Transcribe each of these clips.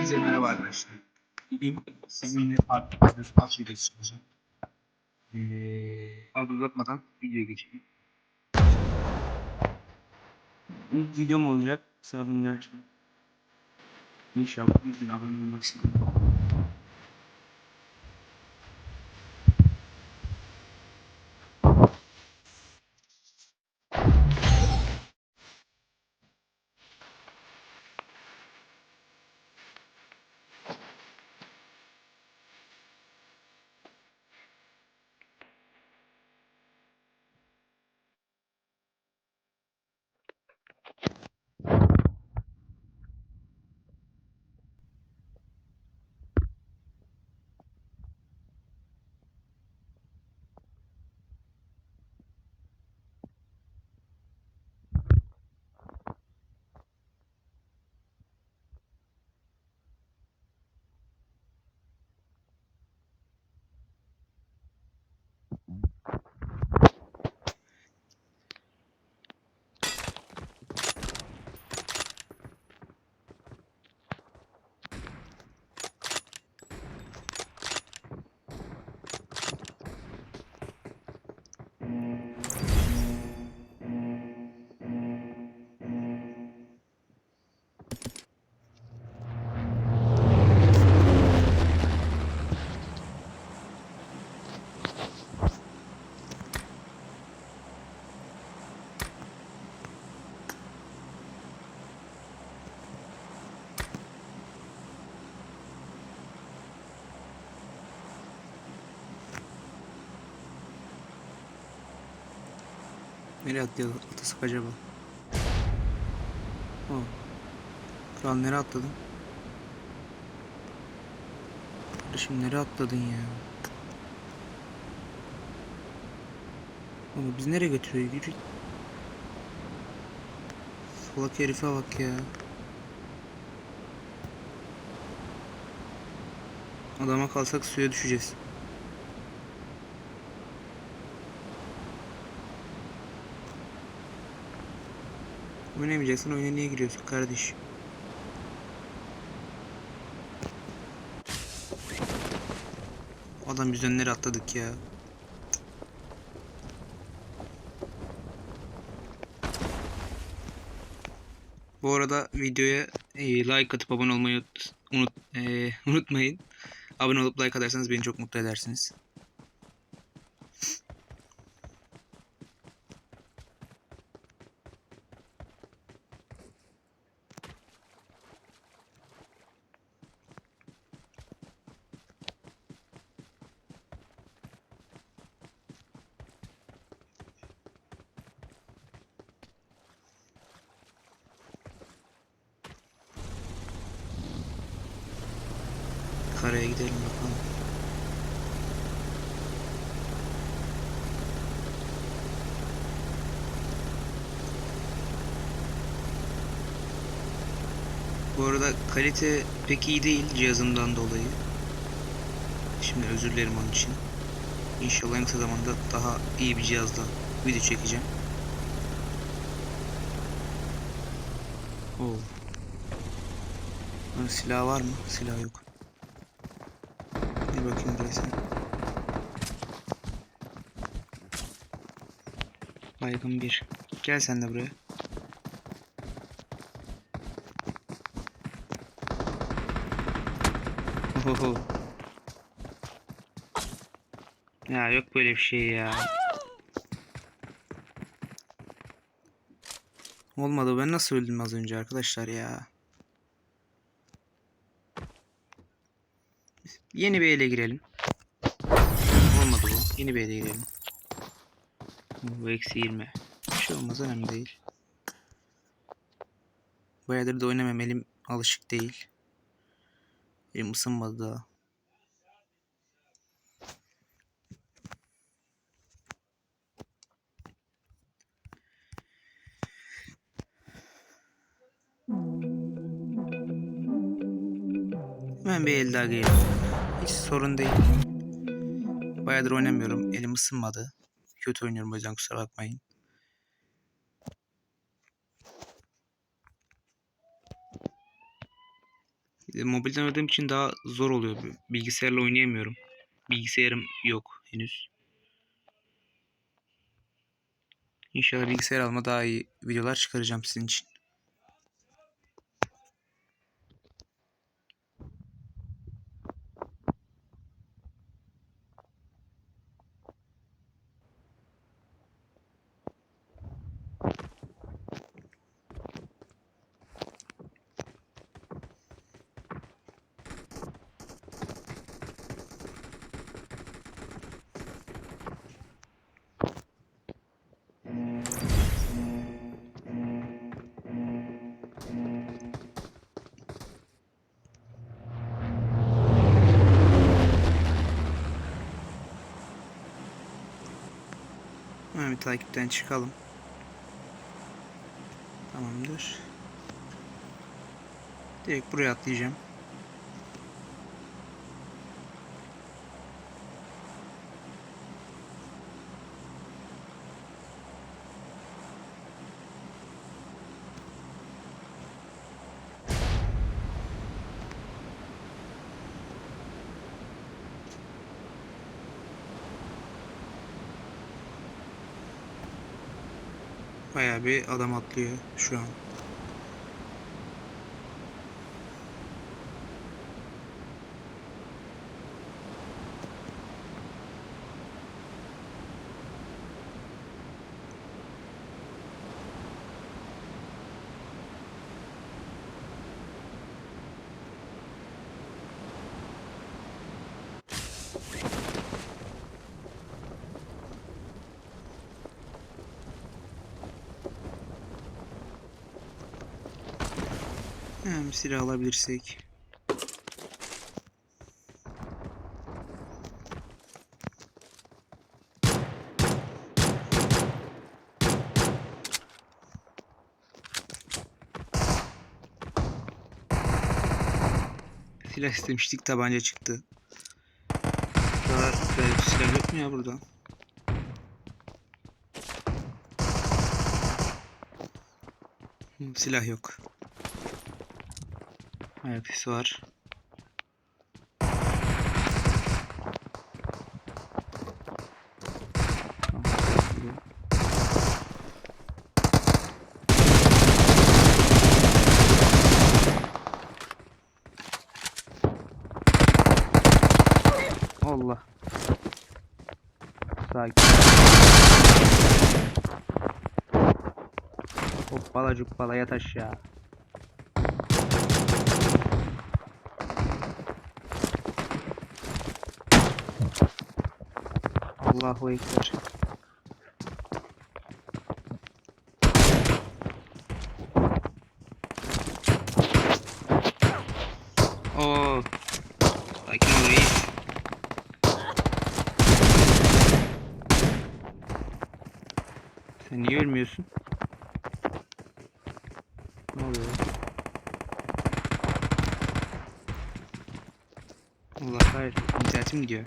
Hepinize merhaba arkadaşlar. Bugün sizinle farklı bir parça ile çıkacağım. Ee, az uzatmadan videoya geçelim. İlk videom olacak. Sanırım gerçekten. İnşallah bir gün abone olmak istedim. Nereye atlıyor atlasak acaba? Oh. Kral nereye atladın? Kardeşim nereye atladın ya? Oğlum biz nereye götürüyor? Yürü. Salak herife bak ya. Adama kalsak suya düşeceğiz. Oynamayacaksan oyuna niye giriyorsun kardeş? Adam yüzden nereye atladık ya? Bu arada videoya e, like atıp abone olmayı unut, e, unutmayın. Abone olup like atarsanız beni çok mutlu edersiniz. Karaya gidelim bakalım. Bu arada kalite pek iyi değil cihazımdan dolayı. Şimdi özür dilerim onun için. İnşallah en kısa zamanda daha iyi bir cihazla video çekeceğim. Oo. Ha, Silah var mı? Silah yok. Bir bakayım buraya. Baygın bir. Gel sen de buraya. Ohoho. Ya yok böyle bir şey ya. Olmadı ben nasıl öldüm az önce arkadaşlar ya. Yeni bir ele girelim. Olmadı bu. Yeni bir ele girelim. Bu eksi 20. Bir şey olmaz önemli değil. Bayağıdır da oynamam elim alışık değil. Elim ısınmadı daha. Hemen bir el daha girelim. Hiç sorun değil. Bayağıdır oynamıyorum. Elim ısınmadı. Kötü oynuyorum o yüzden kusura bakmayın. Bir de mobilden oynadığım için daha zor oluyor. Bilgisayarla oynayamıyorum. Bilgisayarım yok henüz. İnşallah bilgisayar alma daha iyi videolar çıkaracağım sizin için. Takipten çıkalım. Tamamdır. Direkt buraya atlayacağım. Bayağı bir adam atlıyor şu an. Silah alabilirsek. Silah istemiştik tabanca çıktı. Böyle bir silah yok mu ya burada? Hı, Silah yok. Ayak sesi var. Tamam, bekliyor. Allah. Sakin. Hoppala cuppala yat aşağı. Allahu Ekber. Oo. Sakin ol reis. Sen niye ölmüyorsun? Ne oluyor? Allah kahretsin. İnternetim gidiyor.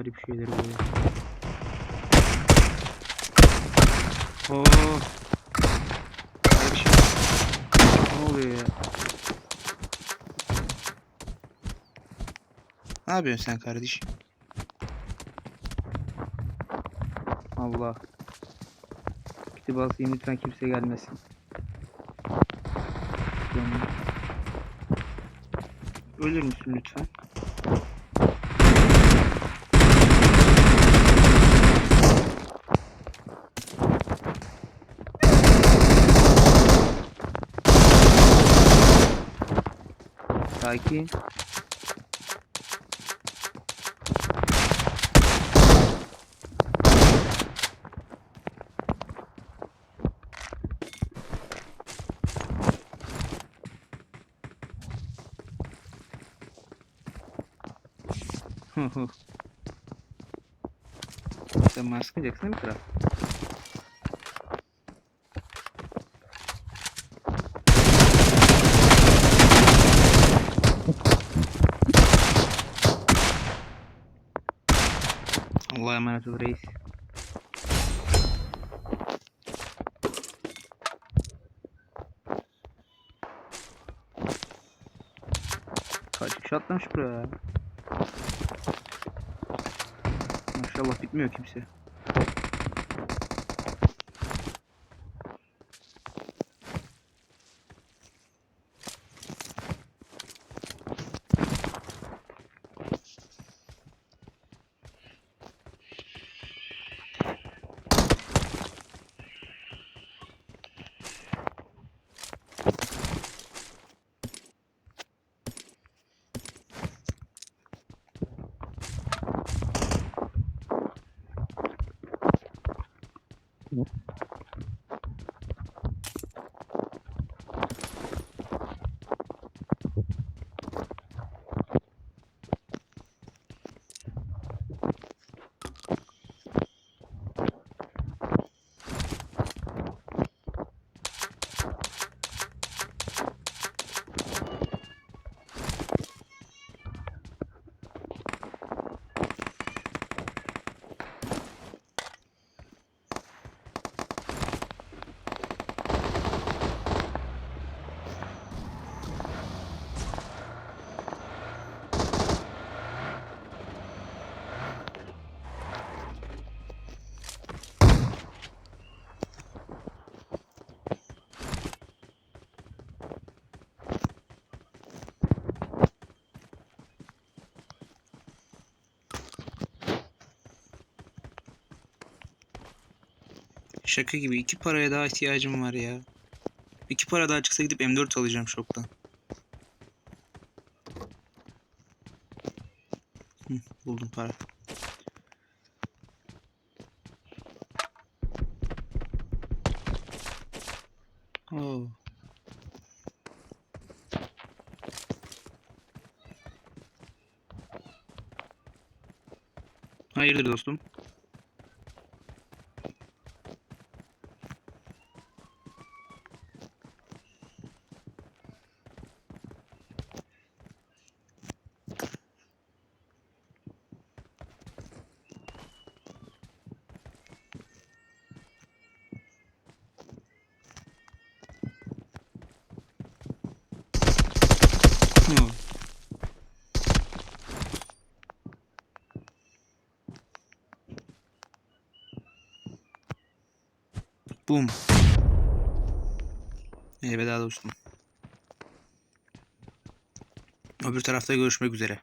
Garip şeyler oluyor. Oo. Kardeşim. Ne oluyor ya? Ne yapıyorsun sen kardeşim? Allah. Gidip basayım lütfen kimse gelmesin. Ölür müsün lütfen? Sakin. Sen bana sıkacaksın değil mi kral? Allah'a emanet ol reis. Kaç kişi atlamış buraya ya. Maşallah bitmiyor kimse. Şaka gibi iki paraya daha ihtiyacım var ya. İki para daha çıksa gidip M4 alacağım şoktan. Hı, buldum para. Oo. Hayırdır dostum? Hı. Bum. Elveda dostum. Öbür tarafta görüşmek üzere.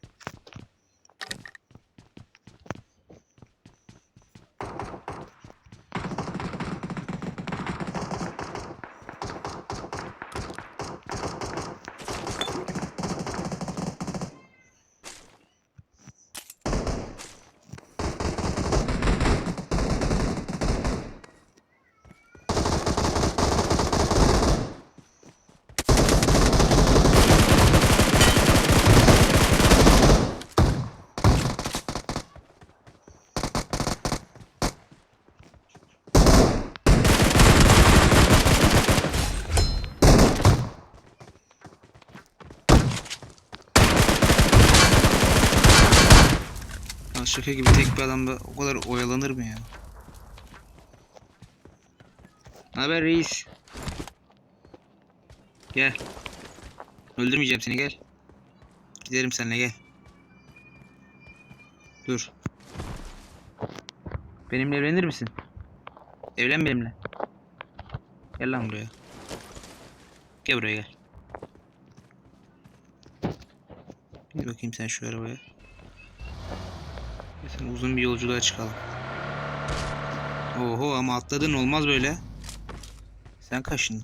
Ya şaka gibi tek bir adamda o kadar oyalanır mı ya? Haber reis? Gel. Öldürmeyeceğim seni gel. Gidelim seninle gel. Dur. Benimle evlenir misin? Evlen benimle. Gel lan buraya. Gel buraya gel. Bir bakayım sen şu arabaya. Sen uzun bir yolculuğa çıkalım. Oho ama atladın olmaz böyle. Sen kaçtın.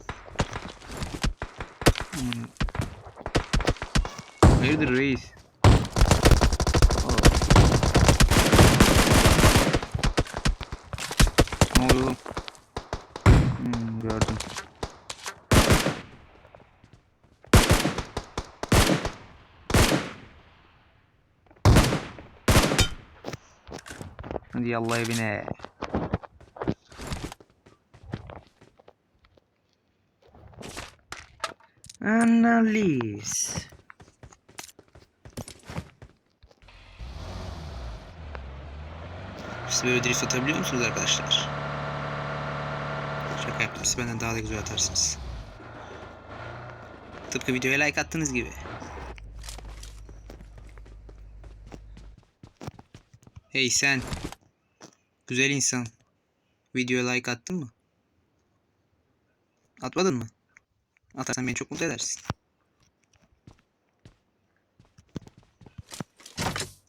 Hmm. Hayırdır reis? Hadi yallah evine. Analiz. Siz böyle drift atabiliyor musunuz arkadaşlar? Şaka yaptım. Siz benden daha da güzel atarsınız. Tıpkı videoya like attığınız gibi. Hey sen. Güzel insan. Videoya like attın mı? Atmadın mı? Atarsan beni çok mutlu edersin.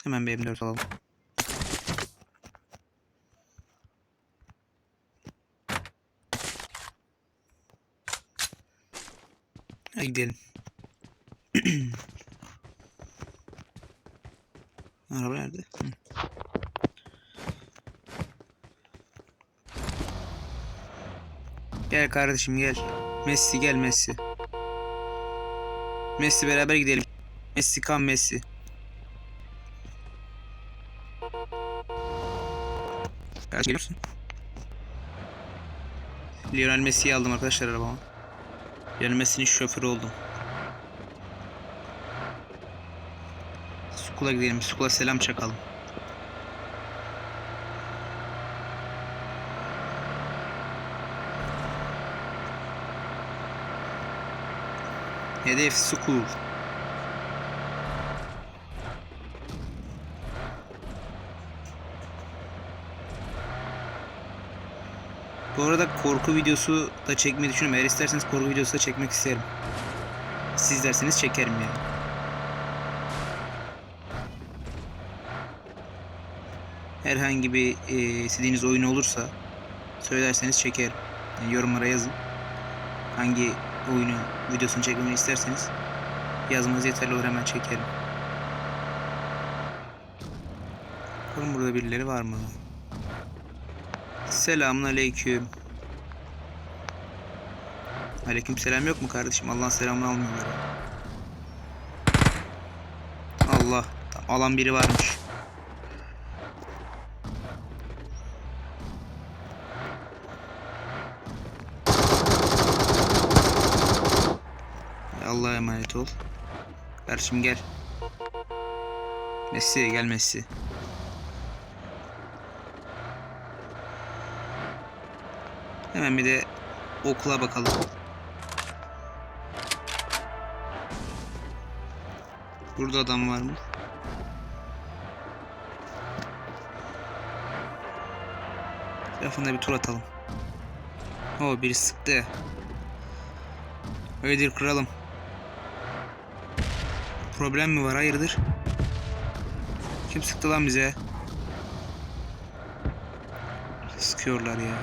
Hemen bir M4 alalım. Hadi gidelim. Araba nerede? Hı. Gel kardeşim gel. Messi gel Messi. Messi beraber gidelim. Messi kan Messi. Gel geliyor musun? Lionel Messi'yi aldım arkadaşlar arabama. Lionel Messi'nin şoförü oldum. Sukula gidelim. Sukula selam çakalım. Hedef Sukul. Bu arada korku videosu da çekmeyi düşünüyorum. Eğer isterseniz korku videosu da çekmek isterim. Siz derseniz çekerim yani. Herhangi bir e, istediğiniz oyun olursa söylerseniz çekerim. Yani yorumlara yazın. Hangi oyunu videosunu çekmemi isterseniz yazmanız yeterli olur hemen çekerim. Bakalım burada birileri var mı? Selamun aleyküm. Aleyküm selam yok mu kardeşim? Allah'ın selamını almıyorlar. Allah. Alan biri varmış. Allah'a emanet ol. Kardeşim gel. Messi gel Messi. Hemen bir de okula bakalım. Burada adam var mı? Tarafında bir tur atalım. O biri sıktı. Hayırdır kralım. Problem mi var hayırdır? Kim sıktı lan bize? Sıkıyorlar ya.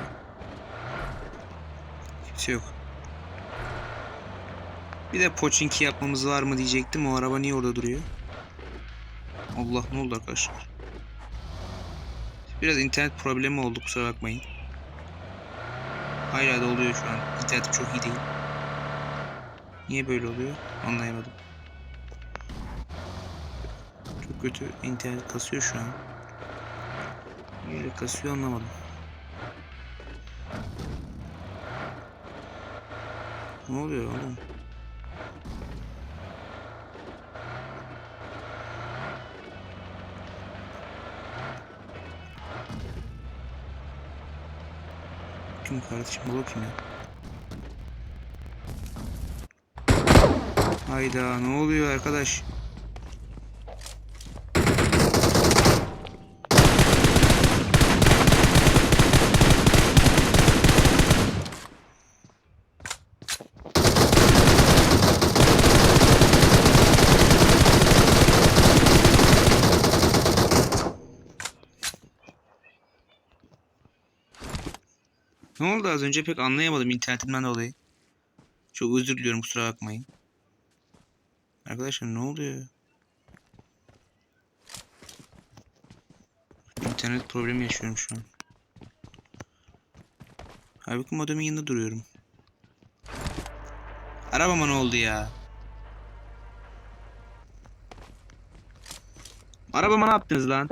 Kimse yok. Bir de poçinki yapmamız var mı diyecektim. O araba niye orada duruyor? Allah ne oldu arkadaşlar? Biraz internet problemi oldu kusura bakmayın. Hala da oluyor şu an. İnternetim çok iyi değil. Niye böyle oluyor? Anlayamadım. Kötü internet kasıyor şu an. Niye kasıyor anlamadım. Ne oluyor oğlum? Kim kardeşim bu kim ya? Hayda ne oluyor arkadaş? Ne oldu az önce pek anlayamadım internetimden dolayı. Çok özür diliyorum kusura bakmayın. Arkadaşlar ne oluyor? İnternet problemi yaşıyorum şu an. Halbuki modemin yanında duruyorum. Arabama ne oldu ya? Arabama ne yaptınız lan?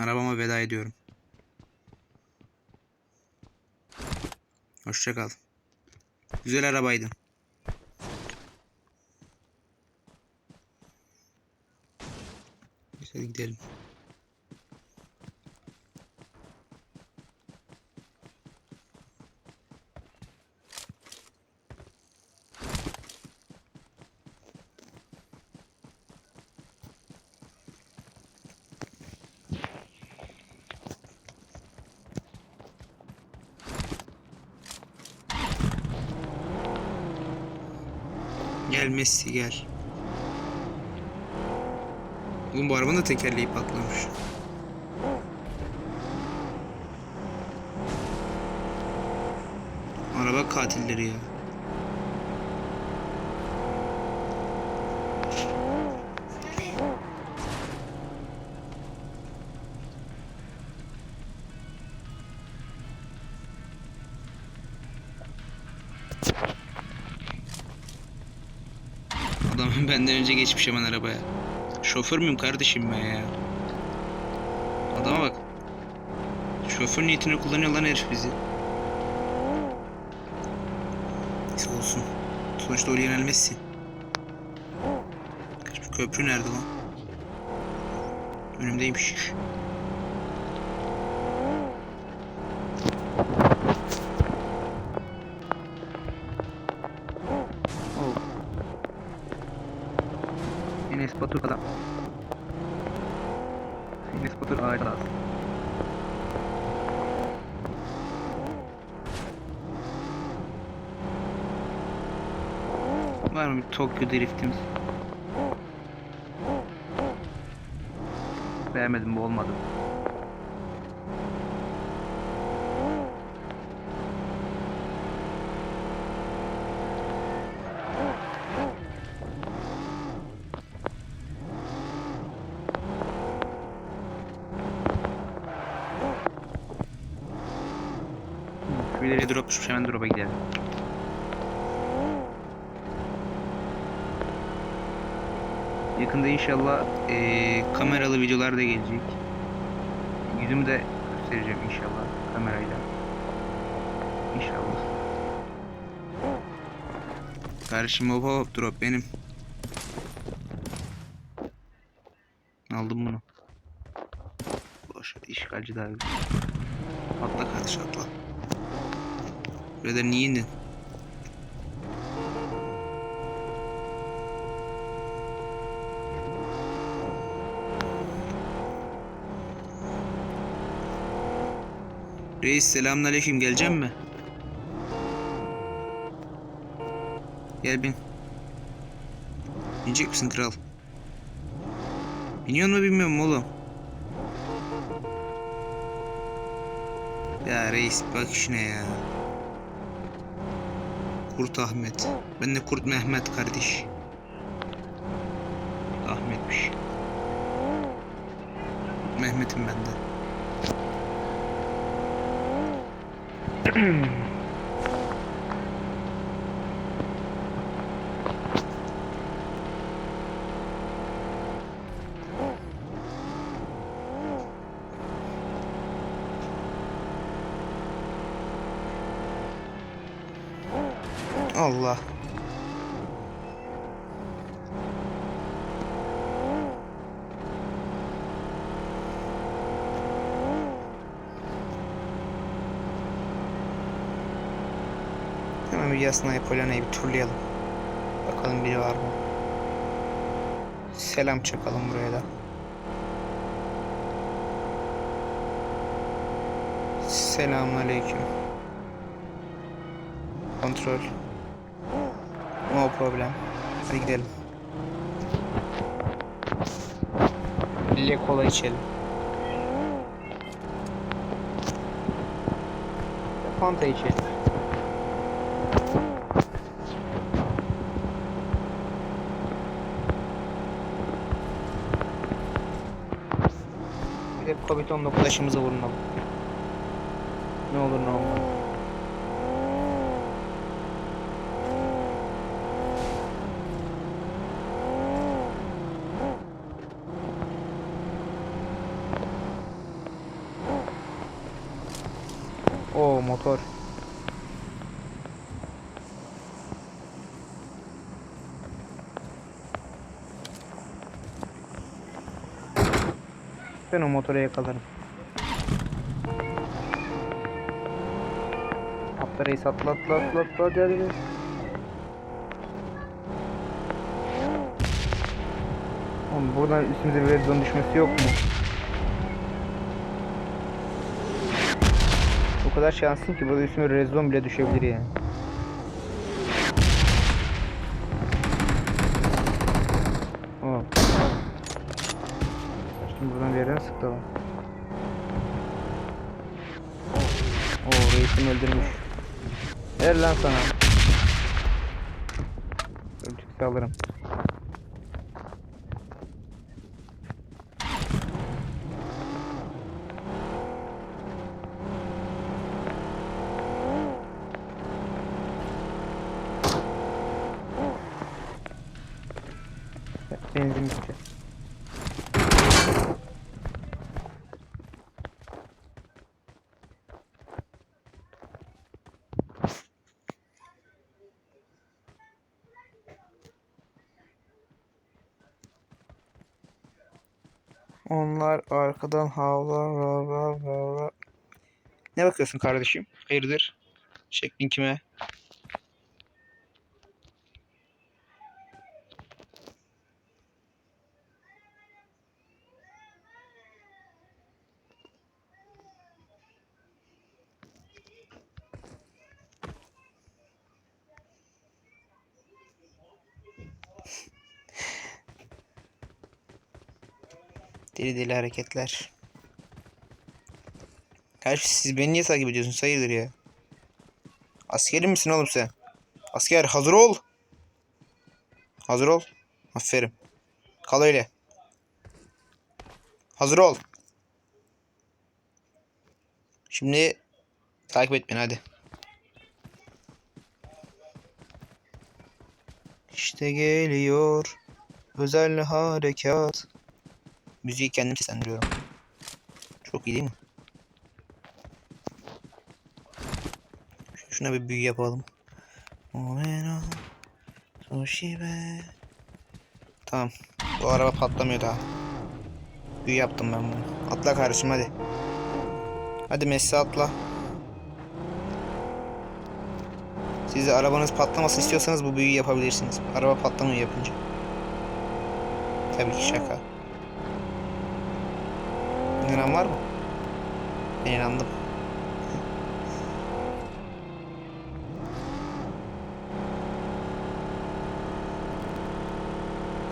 Arabama veda ediyorum. Hoşça kal. Güzel arabaydı. Hadi gidelim. Gel Messi gel. Oğlum bu arabanın da tekerleği patlamış. Araba katilleri ya. Benden önce geçmiş hemen arabaya. Şoför müyüm kardeşim ben ya? Adama bak. Şoför niyetine kullanıyor lan herif bizi. Neyse olsun. Sonuçta o Lionel Messi. Şu köprü nerede lan? Önümdeymiş. Bir Tokyo driftimiz? Beğenmedim bu olmadı. İleriye drop düşmüş hemen drop'a gidelim. Yakında inşallah eee, kameralı videolar da gelecek. Yüzümü de göstereceğim inşallah kamerayla. İnşallah. Kardeşim hop hop drop benim. Aldım bunu. Boş işgalci daha. Atla kardeş atla. Birader niye indin? Reis selamünaleyküm geleceğim mi? Gel bin. Binecek misin kral? Biniyor mu bilmiyorum oğlum. Ya reis bak işine ya. Kurt Ahmet. Ben de Kurt Mehmet kardeş. Ahmetmiş. Mehmet'im ben Mm-hmm. Hemen bir Yasna'yı Polona'yı bir turlayalım. Bakalım biri var mı? Selam çakalım buraya da. Selamünaleyküm. Kontrol. No problem. Hadi gidelim. Le kola içelim. Fanta içelim. Covid-19 aşımıza vurunalım. Ne olur ne olmaz. O motor. Ben o motoru yakalarım. Atla reis atla atla atla atla hadi hadi. Oğlum buradan üstümüze bir red zone düşmesi yok mu? O kadar şanslıyım ki burada üstüme red zone bile düşebilir yani. Buradan bir yerden sıktı ama. Oo reisim öldürmüş. Ver lan sana. Ölçükse alırım. Onlar arkadan havlar havlar havlar. Ne bakıyorsun kardeşim? Hayırdır? Şeklin kime? Deli deli hareketler. Kardeşim siz beni niye takip ediyorsunuz? Hayırdır ya? Askeri misin oğlum sen? Asker hazır ol. Hazır ol. Aferin. Kal öyle. Hazır ol. Şimdi takip et beni hadi. İşte geliyor özel harekat. Müziği kendim seslendiriyorum. Çok iyi değil mi? Şuna bir büyü yapalım. Toshibe. Tamam. Bu araba patlamıyor daha. Büyü yaptım ben bunu. Atla kardeşim hadi. Hadi Messi atla. Siz de arabanız patlamasını istiyorsanız bu büyüyü yapabilirsiniz. Araba patlamıyor yapınca. Tabii ki şaka. İnanan var mı? Ben inandım.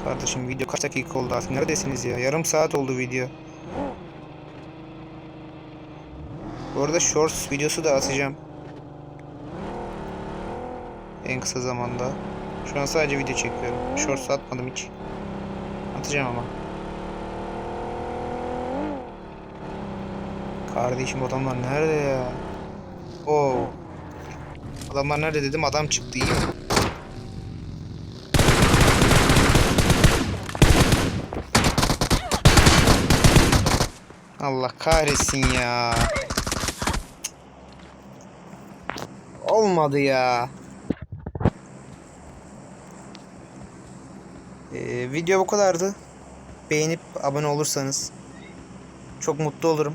Kardeşim video kaç dakika oldu artık? Neredesiniz ya? Yarım saat oldu video. Bu arada shorts videosu da atacağım. En kısa zamanda. Şu an sadece video çekiyorum. Shorts atmadım hiç. Atacağım ama. Kardeşim adamlar nerede ya? Oo. Adamlar nerede dedim adam çıktı iyi? Allah kahretsin ya. Olmadı ya. Ee, video bu kadardı. Beğenip abone olursanız çok mutlu olurum.